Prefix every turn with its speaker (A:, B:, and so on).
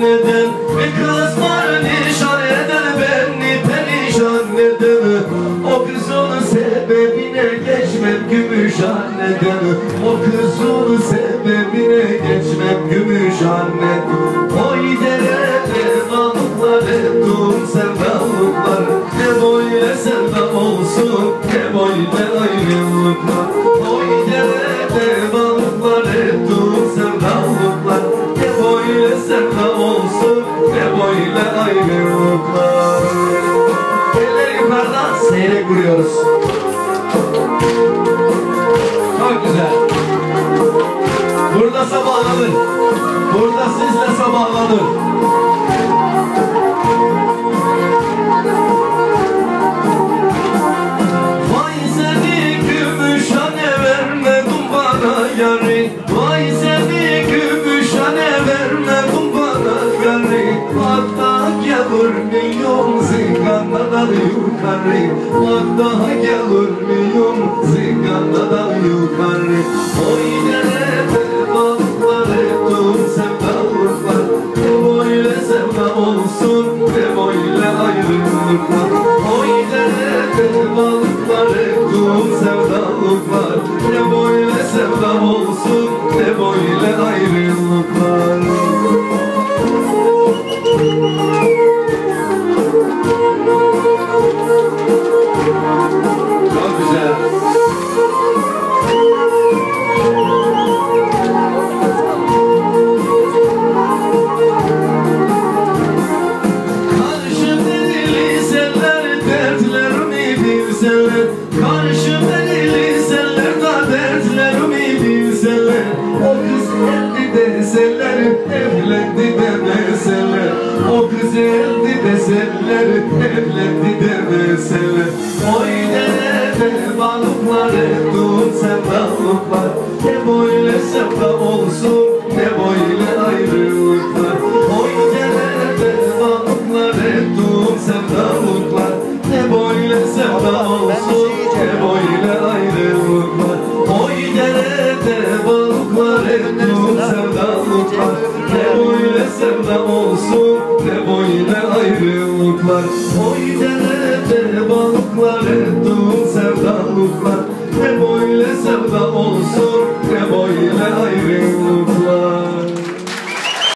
A: neden Bir kız var nişan eder beni perişan neden O kız onun sebebine geçmem gümüş anneden O kız onun sebebine geçmem gümüş anne Oy dere vuruyoruz Çok güzel. Burada sabahlanır Burada sizle sabahlanır zingandadan yukarı. Hatta gelir milyon zingandadan yukarı. Oy nerede balıkları tüm sevdalıklar böyle sevda olsun ne böyle ayrılıklar Oy nerede balıkları tüm sevdalıklar deseler evlendi demeseler. O kız geldi deseler evlendi demeseler. Oy nerede balıklar ettim sevdalıklar Ne böyle sevda olsun ne böyle ayrılıklar ne boy boyuna ayrılıklar. Oy denete balıklar. Ettim sevdaluklar